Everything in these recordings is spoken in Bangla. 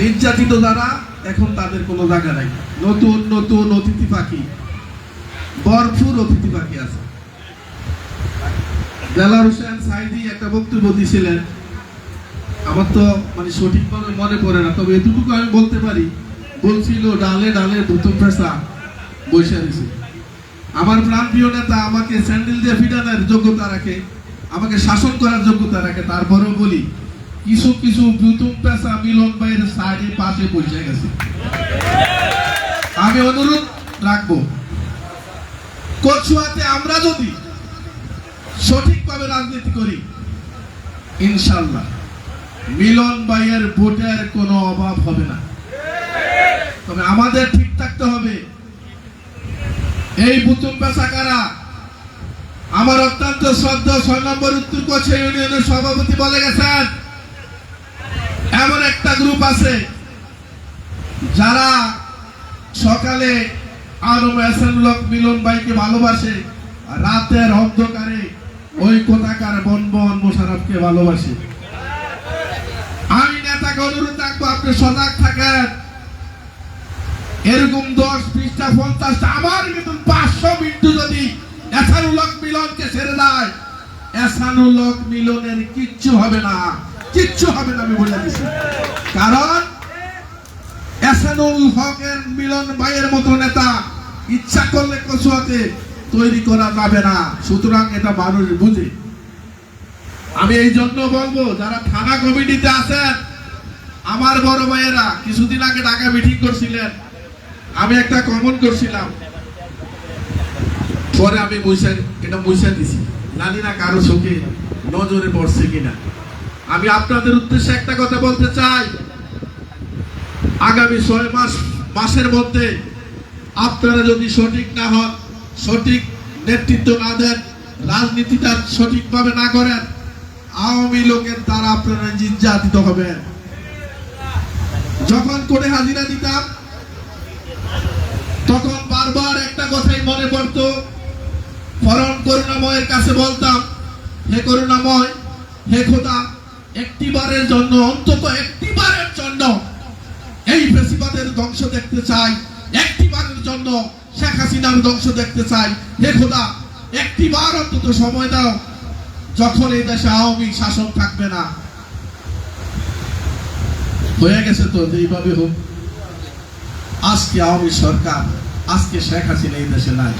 নির্যাতিত যারা, এখন তাদের কোনো জায়গা নাই। নতুন নতুন অতিথি পাখি। ভরপুর অতিথি পাখি আছে। দেলার হোসেন সাইদি একটা বক্তব্য দিয়েছিলেন। আমার তো মানে সঠিকভাবে মনে পড়ে না, তবে এতটুকু আমি বলতে পারি, বলছিল, ডালে ডালে দুটো পেশা বৈশা দিছে আমার প্রাণপ্রিয় নেতা আমাকে স্যান্ডেল দিয়ে ফিটানোর যোগ্যতা রাখে, আমাকে শাসন করার যোগ্যতা রাখে, তারপরেও বলি কিছু কিছু দুতুম পেশা মিলন ভাইয়ের সাইডে পাশে বসে গেছে। আমি অনুরোধ রাখব, কচুয়াতে আমরা যদি সঠিকভাবে রাজনীতি করি, ইনশাল্লাহ মিলন ভাইয়ের ভোটের কোনো অভাব হবে না। তবে আমাদের ঠিক থাকতে হবে, এই বুতুম পেশাকারা আমার অত্যন্ত শ্রদ্ধা, ছয় নম্বর উত্তর কোচে ইউনিয়নের সভাপতি বলে গেছেন এমন একটা গ্রুপ আছে যারা সকালে মিলন ভাইকে ভালোবাসে, রাতের অন্ধকারে ওই কোথাকার বন বন মোশারফকে ভালোবাসে। আমি নেতাকে অনুরোধ রাখব, আপনি সজাগ থাকেন। এরকম দশ, বিশটা, পঞ্চাশটা, আমার বেতন পাঁচশো বিন্দু যদি এসানুলক মিলনকে ছেড়ে দেয় এসানুলক মিলনের কিচ্ছু হবে না। কিচ্ছু হবে না, আমি বলে দিচ্ছি কারণ এসানুল হকের মিলন ভাইয়ের মতো নেতা ইচ্ছা করলে কচুয়াতে তৈরি করা যাবে না। সুতরাং এটা মানুষ বুঝে। আমি এই জন্য বলব, যারা থানা কমিটিতে আছেন, আমার বড় ভাইয়েরা, কিছুদিন আগে ঢাকা মিটিং করছিলেন। আমি একটা কমন করছিলাম। পরে আমি মুইসা এটা মুইসা দিছি। জানি না কারও চোখে নজরে পড়ছে কিনা। আমি আপনাদের উদ্দেশ্যে একটা কথা বলতে চাই। আগামী ছয় মাস, মাসের মধ্যে আপনারা যদি সঠিক না হন, সঠিক নেতৃত্ব না দেন, রাজনীতিটা সঠিকভাবে না করেন, আওয়ামী লোকের দ্বারা আপনারা নির্যাতিত হবেন। যখন করে হাজিরা দিতাম, তখন বারবার একটা কথাই মনে পড়তো পরম করুণাময়ের কাছে বলতাম, হে করুণাময়, হে খোদা একটিবারের জন্য, অন্তত একটিবারের জন্য এই বেশিবাদের ধ্বংস দেখতে চাই। একটিবারের জন্য শেখ হাসিনার ধ্বংস দেখতে চাই। হে খোদা, একটিবার অন্তত সময় দাও যখন এই দেশে আওয়ামী শাসন থাকবে না। হয়ে গেছে তো এইভাবে হোক। আজকে আওয়ামী সরকার, আজকে শেখ হাসিনা এই দেশে নাই।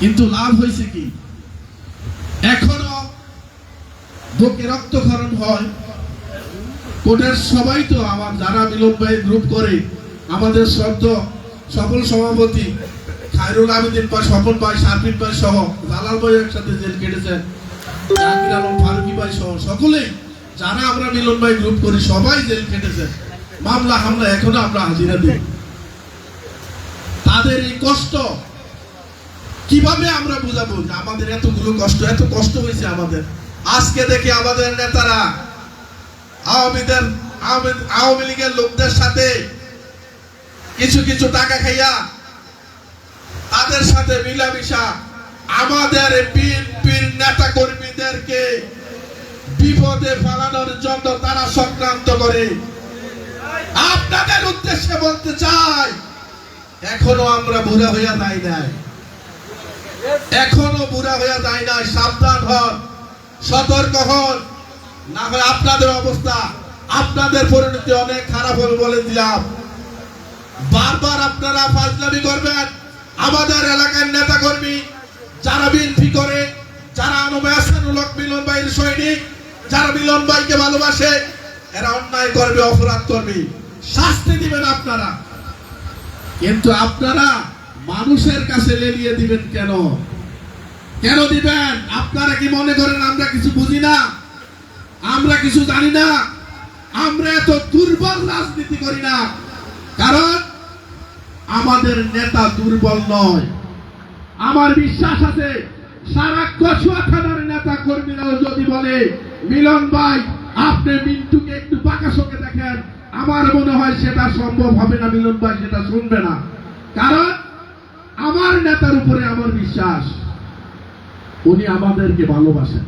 কিন্তু লাভ হয়েছে কি? এখনও বুকে রক্তক্ষরণ হয়। কোর্টের সবাই তো আমার যারা মিলন ভাই গ্রুপ করে, আমাদের শ্রদ্ধ সফল সভাপতি খায়রুল আবেদিন ভাই, স্বপন ভাই শারমিন ভাই সহ জালাল ভাই একসাথে জেল কেটেছেন, জাকির আলম ফারুকি ভাই সহ সকলেই যারা আমরা মিলন ভাই গ্রুপ করি, সবাই জেল কেটেছেন। মামলা, হামলা এখনও আমরা হাজিরা দিই। তাদের এই কষ্ট কীভাবে আমরা বুঝাবো যে আমাদের এতগুলো কষ্ট, এত কষ্ট হয়েছে আমাদের? আজকে দেখি আমাদের নেতারা আওয়ামীদের, আওয়ামী- লীগের লোকদের সাথে কিছু কিছু টাকা খাইয়া তাদের সাথে মিলামিশা আমাদের বিএনপির নেতা কর্মীদেরকে বিপদে ফেলানোর জন্য তারা সংক্রান্ত করে। আপনাদের উদ্দেশ্যে বলতে চাই, এখনও আমরা বুড়া হইয়া যাই নাই। এখনও বুড়া হইয়া যায় নাই, সাবধান হন। সতর্ক হন। না হলে আপনাদের অবস্থা, আপনাদের পরিণতি অনেক খারাপ হবে বলে দিলাম। বারবার আপনারা ফাজলামি করবেন। আমাদের এলাকার নেতা কর্মী যারা বিএনপি করে, যারা আনুবাসানুলক মিলন ভাইয়ের সৈনিক, যারা মিলন ভালোবাসে, এরা অন্যায় করবে অপরাধ করবে। শাস্তি দিবেন আপনারা। কিন্তু আপনারা মানুষের কাছে লেলিয়ে দিবেন কেন? কেন দিবেন? আপনারা কি মনে করেন আমরা কিছু বুঝি না? আমরা কিছু জানি না? আমরা এত দুর্বল রাজনীতি করি না। কারণ আমাদের নেতা দুর্বল নয়। আমার বিশ্বাস আছে, সারা কচুয়া থানার নেতা কর্মীরাও যদি বলে, মিলন ভাই, আপনি মিন্টুকে একটু পাকা চোখে দেখেন। আমার মনে হয় সেটা সম্ভব হবে না, মিলন ভাই, সেটা শুনবে না। কারণ আমার নেতার উপরে আমার বিশ্বাস। উনি আমাদেরকে ভালোবাসেন।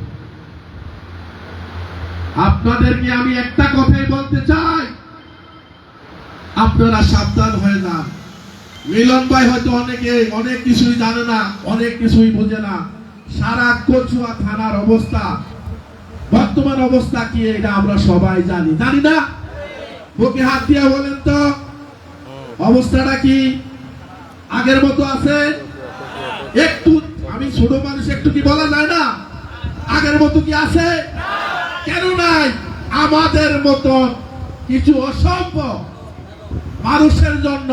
আপনাদেরকে আমি একটা কথাই বলতে চাই। আপনারা সাবধান হয়ে যান। মিলন ভাই হয়তো অনেকে অনেক কিছুই জানে না, অনেক কিছুই বোঝে না। সারা কচুয়া থানার অবস্থা, বর্তমান অবস্থা কি এটা আমরা সবাই জানি। জানি না? বুকে হাত দিয়া বলেন তো। অবস্থাটা কি আগের মতো আছে? একটু ছোট মানুষ একটু কি বলা যায় না? আগের মতো কি আছে? কেন নাই? আমাদের মতন কিছু অসম্ভব মানুষের জন্য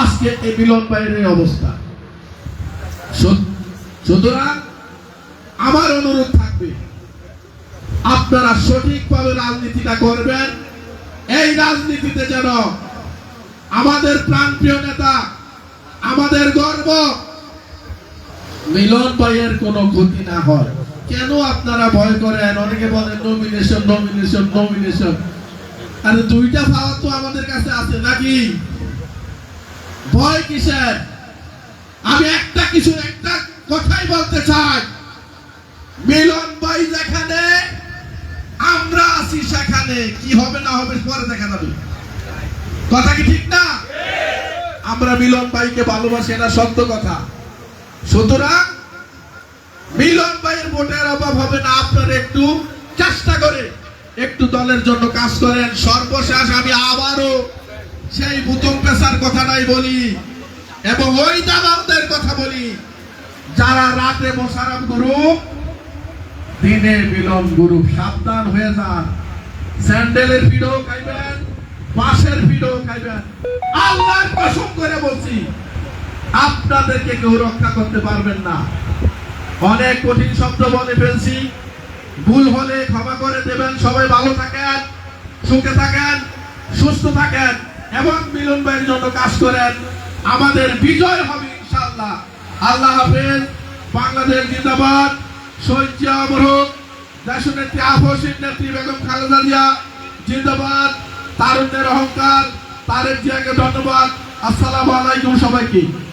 আজকে এই মিলন বাইরের অবস্থা। সুতরাং আমার অনুরোধ থাকবে, আপনারা সঠিকভাবে রাজনীতিটা করবেন। এই রাজনীতিতে যেন আমাদের প্রাণপ্রিয় নেতা, আমাদের গর্ব মিলন ভাইয়ের কোনো ক্ষতি না হয়। কেন আপনারা ভয় করেন? অনেকে বলেন নমিনেশন নমিনেশন নমিনেশন আরে দুইটা পাওয়ার তো আমাদের কাছে আছে নাকি? ভয় কিসের? আমি একটা কিছু, একটা কথাই বলতে চাই। মিলন ভাই যেখানে, আমরা আছি সেখানে। কি হবে না হবে পরে দেখা যাবে। কথা কি ঠিক না? আমরা মিলন ভাইকে ভালোবাসি, এটা সত্য কথা। সুতরাং মিলন ভাইয়ের ভোটের অভাব হবে না, আপনারা একটু চেষ্টা করে একটু দলের জন্য কাজ করেন। সর্বশেষ আমি আবারও সেই বুতম পেশার কথাটাই বলি এবং ওই দালালদের কথা বলি। যারা রাতে মোশারফ গ্রুপ দিনে মিলন গ্রুপ সাবধান হয়ে যান। স্যান্ডেলের ভিডিও খাইবেন, বাঁশের ভিডিও খাইবেন। আল্লাহর কসম করে বলছি আপনাদেরকে কেউ রক্ষা করতে পারবেন না। অনেক কঠিন শব্দ বলে ফেলছি। ভুল হলে ক্ষমা করে দেবেন। সবাই ভালো থাকেন, সুখে থাকেন, সুস্থ থাকেন এবং মিলন ভাইয়ের জন্য কাজ করেন। আমাদের বিজয় হবে ইনশাআল্লাহ। আল্লাহ হাফেজ। বাংলাদেশ জিন্দাবাদ। শহীদ অমর হোক দেশনেত্রী নেত্রী বেগম খালেদা জিয়া জিন্দাবাদ। তারুণ্যের অহংকার। তারেক জিয়াকে ধন্যবাদ। আসসালামু আলাইকুম সবাইকে।